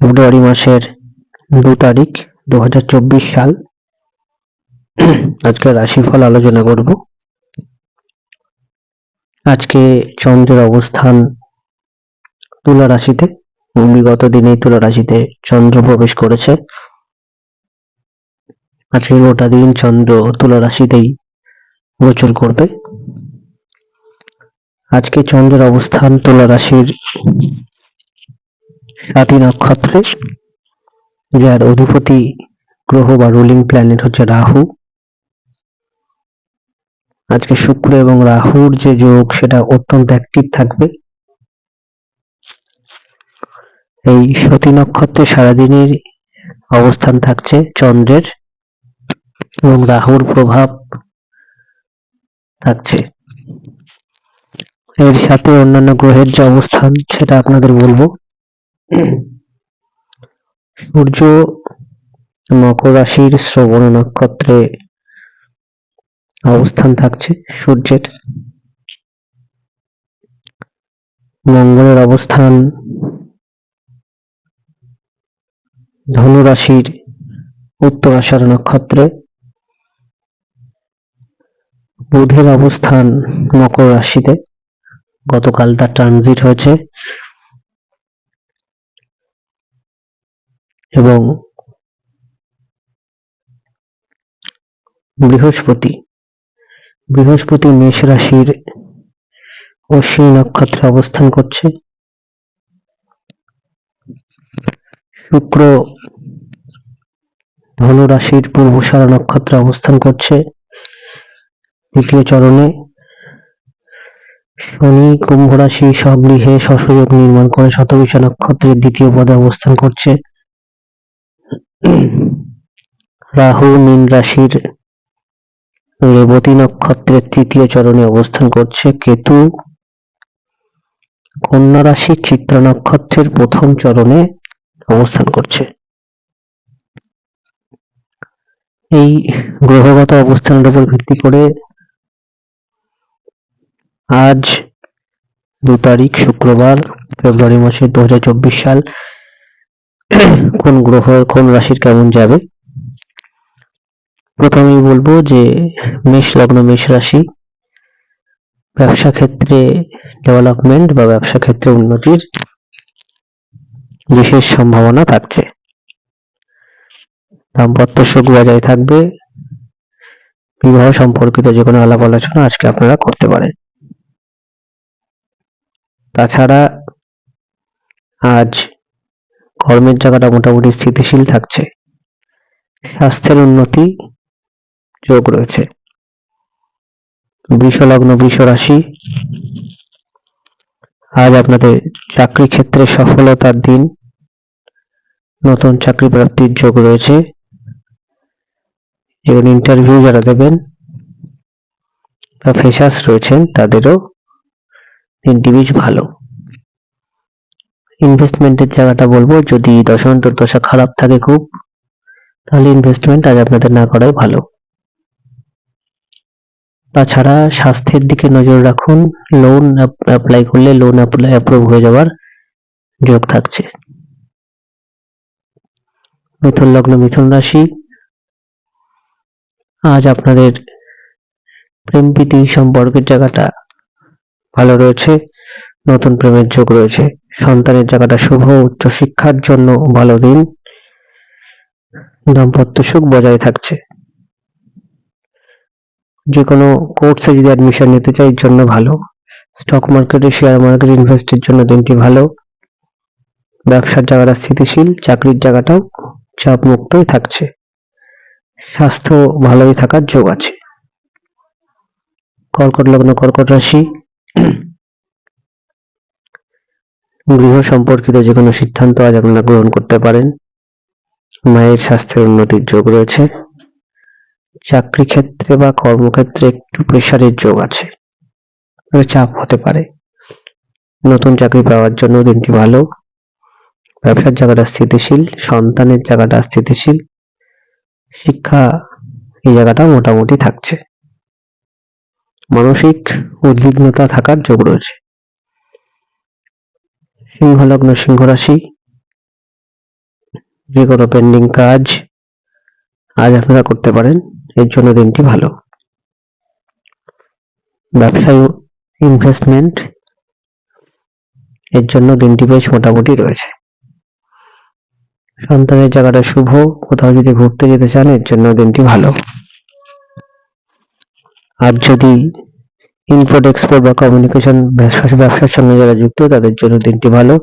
ফেব্রুয়ারি মাসের দু তারিখ দু হাজার চব্বিশ সাল। আজকে রাশিফল আলোচনা করব। আজকে চন্দ্রের অবস্থান তুলা রাশিতে। বিগত দিনেই তুলা রাশিতে চন্দ্র প্রবেশ করেছে। আজকে গোটা দিন চন্দ্র তুলা রাশিতেই গোচর করবে। আজকে চন্দ্রের অবস্থান তুলা রাশির সাতী নক্ষত্রে, যার অধিপতি গ্রহ বা রুলিং প্ল্যানেট হচ্ছে রাহু। আজকে শুক্র এবং রাহুর যে যোগ, সেটা অত্যন্ত অ্যাক্টিভ থাকবে। এই সতী নক্ষত্রে সারাদিনের অবস্থান থাকছে চন্দ্রের এবং রাহুর প্রভাব থাকছে। এর সাথে অন্যান্য গ্রহের যে অবস্থান, সেটা আপনাদের বলব। সূর্য মকর রাশির শ্রবণ নক্ষত্রে অবস্থান থাকছে সূর্যের। মঙ্গলের অবস্থান ধনু রাশির উত্তর আষাঢ় নক্ষত্রে। বুধের অবস্থান মকর রাশিতে। গতকাল তার ট্রানজিট হয়েছে। এবং বৃহস্পতি। বৃহস্পতি মেষ রাশির অশ্বিনী নক্ষত্রে অবস্থান করছে। শুক্র ধনু রাশির পূর্বসারা নক্ষত্রে অবস্থান করছে। দ্বিতীয় চরণে শনি কুম্ভ রাশি স্বগৃহে শশযোগ নির্মাণ করে শতবিশা নক্ষত্রের দ্বিতীয় পদে অবস্থান করছে। রাহু, মীন রাশির রেবতী নক্ষত্রের তৃতীয় চরণে অবস্থান করছে কেতু। কন্যা রাশির চিত্রা নক্ষত্রের প্রথম চরণে অবস্থান করছে। এই গ্রহগত অবস্থানের উপর ভিত্তি করে আজ দু তারিখ, শুক্রবার, ফেব্রুয়ারি মাসের দু সাল কোন গ্রহ, কোন রাশির কেমন যাবে? প্রথমেই বলব যে মেষ লগ্ন, মেষ রাশি, ব্যবসা ক্ষেত্রে ডেভেলপমেন্ট বা ব্যবসা ক্ষেত্রে উন্নতির বিশেষ সম্ভাবনা থাকছে। দাম্পত্য সুখ বজায় থাকবে। বিবাহ সম্পর্কিত যে কোনো আলাপ আলোচনা আজকে আপনারা করতে পারেন। তাছাড়া আজ কর্মের জায়গাটা মোটামুটি স্থিতিশীল থাকছে। স্বাস্থ্যের উন্নতি যোগ রয়েছে। বৃষ লগ্ন বৃষ রাশি আজ আপনাদের চাকরি ক্ষেত্রে সফলতার দিন। নতুন চাকরি প্রাপ্তির যোগ রয়েছে। এবং ইন্টারভিউ যারা দেবেন বা ফ্রেশার্স রয়েছেন, তাদেরও দিনটি বেশ ভালো। ইনভেস্টমেন্টের জায়গাটা বলব। যদি দশান্তর দশা খারাপ থাকে খুব, তাহলে ইনভেস্টমেন্ট আজ আপনাদের না করাই ভালো। তাছাড়া স্বাস্থ্যের দিকে নজর রাখুন। লোন অ্যাপ্লাই করলে লোন অ্যাপ্লাই অ্যাপ্রুভ হয়ে যাওয়ার যোগ থাকছে। মিথুন লগ্ন, মিথুন রাশি। আজ আপনাদের প্রেম, প্রীতি সম্পর্কের জায়গাটা ভালো রয়েছে। নতুন প্রেমের যোগ রয়েছে। সন্তানের জায়গাটা শুভ, উচ্চ শিক্ষার জন্য ভালো দিন। দাম্পত্য সুখ বজায় থাকছে। যে কোনো কোর্সে যদি অ্যাডমিশন নিতে চাই জন্য ভালো। স্টক মার্কেটে শেয়ার মার্কেট ইনভেস্টের জন্য দিনটি ভালো। ব্যবসার জায়গাটা স্থিতিশীল, চাকরির জায়গাটাও চাপ মুক্তই থাকছে। স্বাস্থ্য ভালোই থাকার যোগ আছে। কর্কট লগ্ন, কর্কট রাশি গৃহ সম্পর্কিত যে কোনো সিদ্ধান্ত আজ আপনারা গ্রহণ করতে পারেন। মায়ের স্বাস্থ্যের উন্নতির যোগ রয়েছে। চাকরি ক্ষেত্রে বা কর্মক্ষেত্রে একটু প্রেশারের যোগ আছে। চাপ হতে পারে। নতুন চাকরি পাওয়ার জন্য দিনটি ভালো। ব্যবসার জায়গাটা স্থিতিশীল, সন্তানের জায়গাটা স্থিতিশীল। শিক্ষা এই জায়গাটা মোটামুটি থাকছে। মানসিক উদ্বিগ্নতা থাকার যোগ রয়েছে। সিংহ লগ্ন, সিংহ রাশি। যে কোনো পেন্ডিং কাজ আজ আপনারা করতে পারেন, এর জন্য দিনটি ভালো। ব্যবসায় ইনভেস্টমেন্ট এর জন্য দিনটি বেশ মোটামুটি রয়েছে। সন্তানের জায়গাটা শুভ, কোথাও যদি ঘুরতে যেতে চান, এর জন্য দিনটি ভালো। আর যদি ইম্পোর্ট এক্সপোর্ট বা কমিউনিকেশন ব্যবসার সঙ্গে যারা যুক্ত, তাদের জন্য দিনটি ভালো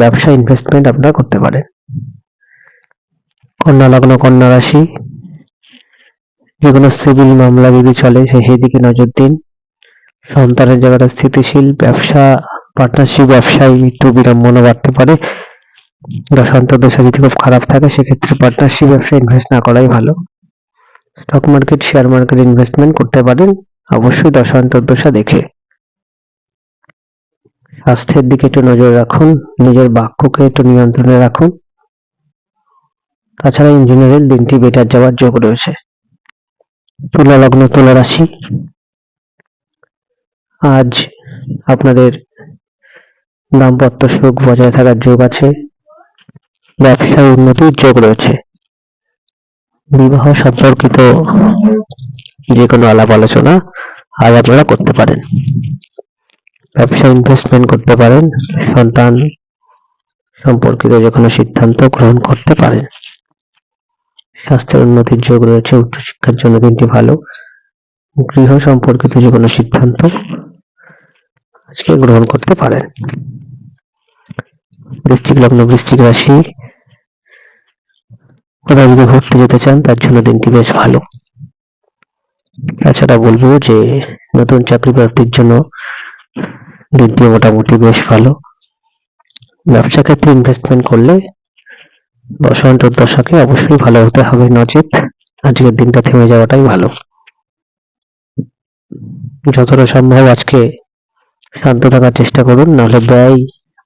ব্যবসা ইনভেস্টমেন্ট আপনারা করতে পারেন। কন্যা লগ্ন, কন্যা রাশি যে কোনো সিভিল মামলা যদি চলে, সে সেই দিকে নজর দিন। সন্তানের জায়গাটা স্থিতিশীল, ব্যবসা পার্টনারশিপ ব্যবসায় একটু বিড়ম্বনা বাড়তে পারে। দশান্তর দশা যদি খুব খারাপ থাকে, সেক্ষেত্রে পার্টনারশিপ ব্যবসায় ইনভেস্ট না করাই ভালো। Stock market share market investment করতে পারেন। অবশ্যই দশা দেখে। স্বাস্থ্যের দিকে একটু নজর রাখুন, নিজের বাক্যকে একটু নিয়ন্ত্রণে রাখুন। তাছাড়া ইন জেনারেল দিনটি বেটার যাওয়ার যোগ রয়েছে। তুলা লগ্ন তুলা রাশি আজ আপনাদের দাম্পত্য সুখ বজায় থাকার যোগ আছে ব্যবসায় উন্নতির যোগ রয়েছে। বিবাহ সম্পর্কিত যে কোনো আলাপ আলোচনা আজ আপনারা করতে পারেন। ব্যবসা ইনভেস্টমেন্ট করতে পারেন, সন্তান সম্পর্কিত যে কোনো সিদ্ধান্ত গ্রহণ করতে পারেন। স্বাস্থ্যের উন্নতির যোগ রয়েছে, উচ্চশিক্ষার জন্য দিনটি ভালো। গৃহ সম্পর্কিত যে কোনো সিদ্ধান্ত আজকে গ্রহণ করতে পারেন। বৃশ্চিক লগ্ন বৃশ্চিক রাশি। কোথাও যদি ঘুরতে যেতে চান, তার জন্য দিনটি বেশ ভালো। তাছাড়া বলব যে নতুন চাকরি প্রাপ্তির জন্য দিনটি মোটামুটি বেশ ভালো। ব্যবসা ক্ষেত্রে ইনভেস্টমেন্ট করলে দশান্তর দশাকে অবশ্যই ভালো হতে হবে নচেত। আজকের দিনটা থেমে যাওয়াটাই ভালো। যতটা সম্ভব আজকে শান্ত থাকার চেষ্টা করুন, নাহলে ব্যয়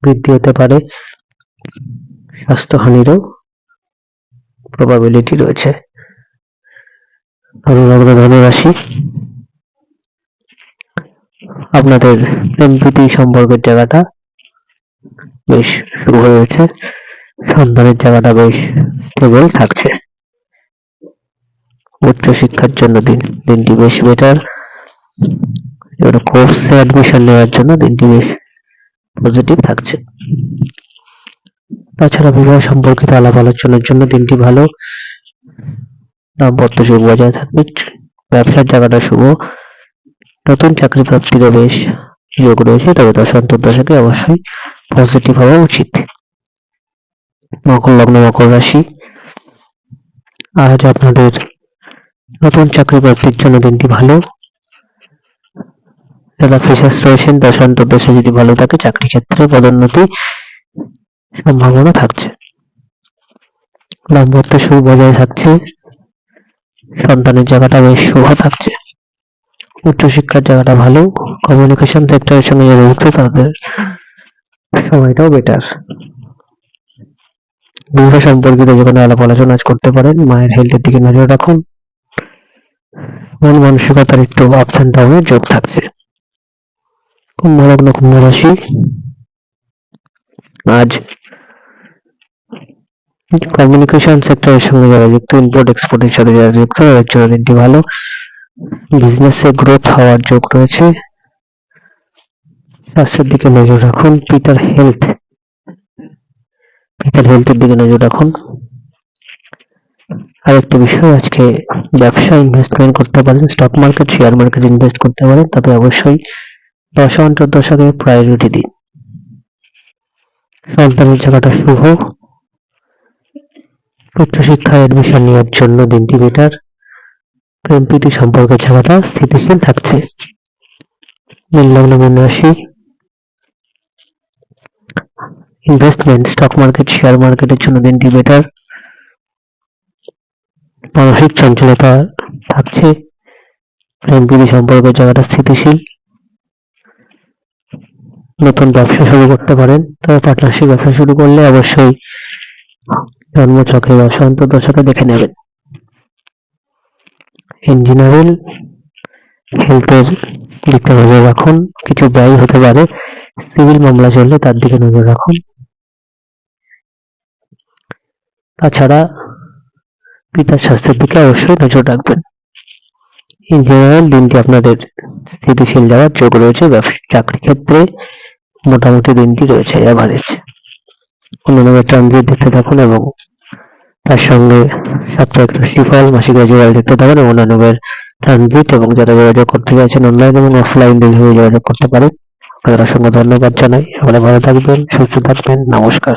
বৃদ্ধি হতে পারে। স্বাস্থ্যহানিরও প্রবাবিলিটি রয়েছে। ধনুরাশি আপনাদের প্রেম সম্পর্কের জায়গাটা বেশ শুরু হয়েছে। সন্তানের জায়গাটা বেশ স্টেবল থাকছে। উচ্চ শিক্ষার জন্য দিন, দিনটি বেশ বেটার এবার কোর্সে অ্যাডমিশন নেওয়ার জন্য দিনটি বেশ পজিটিভ থাকছে। তাছাড়া বিবাহ সম্পর্কিত আলাপ আলোচনার জন্য দিনটি ভালো। দাম্পত্য সুখ বজায় থাকবে। ব্যবসার জায়গাটা শুভ। নতুন চাকরি প্রাপ্তিরও বেশ যোগ রয়েছে, তবে দশান্তর দশকে অবশ্যই পজিটিভ হওয়া উচিত। মকর লগ্ন, মকর রাশি। আজ আপনাদের নতুন চাকরি প্রাপ্তির জন্য দিনটি ভালো। যারা ফ্রেশার্স রয়েছেন দশান্তর দশা যদি ভালো থাকে, চাকরি ক্ষেত্রে পদোন্নতি সম্ভাবনা থাকছে। দাম্পত্য সুখ বজায় থাকছে। সন্তানের জায়গাটা বেশ শুভ থাকছে। উচ্চশিক্ষার জায়গাটা ভালো কমিউনিকেশন সেক্টরের সঙ্গে যারা যুক্ত, তাদের সময়টাও বেটার বিবাহ সম্পর্কিত যে কোনো আলাপ আলোচনা আজ করতে পারেন, মায়ের হেলথের দিকে নজর রাখুন। মন মানসিকতার একটু আপস অ্যান্ড ডাউনের যোগ থাকছে। কুম্ভ লগ্ন কুম্ভ রাশি। আজ কমিউনিকেশন সেক্টরের সঙ্গে যারা যুক্ত ইম্পোর্ট এক্সপোর্টের সাথে যারা যুক্ত, তাদের জন্য দিনটি ভালো। বিজনেসে গ্রোথ হওয়ার যোগ রয়েছে। স্বাস্থ্যের দিকে নজর রাখুন পিতার হেলথ পিতার হেলথের দিকে নজর রাখুন। আরেকটা বিষয়, আজকে ব্যবসা ইনভেস্টমেন্ট করতে পারেন stock market share market invest করতে পারেন, তবে অবশ্যই দশ অন্তর্দশাকে প্রায়োরিটি দিন। সন্তানের জায়গাটা শুভ। উচ্চশিক্ষায় এডমিশন নেওয়ার জন্য দিনটি বেটার প্রেম প্রীতি সম্পর্কের জায়গাটা স্থিতিশীল থাকছে। মীন লগ্ন রাশি ইনভেস্টমেন্ট স্টক মার্কেট শেয়ার মার্কেটের জন্য দিনটি বেটার মানসিক চঞ্চলতা থাকছে। প্রেম প্রীতি সম্পর্কের জায়গাটা স্থিতিশীল। নতুন ব্যবসা শুরু করতে পারেন, তবে পার্টনারশিপ ব্যবসা শুরু করলে অবশ্যই জন্মছকে দশ অন্তর্দশকে দেখে নেবেন। ইন জেনারেল হেলথের দিকে নজর রাখুন। কিছু ব্যয় হতে পারে। সিভিল মামলা চললে তার দিকে নজর রাখুন। তাছাড়া পিতার স্বাস্থ্যের দিকে অবশ্যই নজর রাখবেন। ইন জেনারেল দিনটি আপনাদের স্থিতিশীল যাওয়ার যোগ রয়েছে। চাকরি ক্ষেত্রে মোটামুটি দিনটি রয়েছে অ্যাভারেজ অন্যান্য ট্রানজিট দেখতে থাকুন এবং তার সঙ্গে সাপ্তাহিক রাশিফল মাসিক রাশিফল দেখতে থাকুন এবং অন্যান্য ট্রানজিট এবং যারা যোগাযোগ করতে চাইছেন অনলাইন এবং অফলাইন দেখে যোগাযোগ করতে পারেন। আপনাদের অসংখ্য ধন্যবাদ জানাই। সকলে ভালো থাকবেন, সুস্থ থাকবেন। নমস্কার।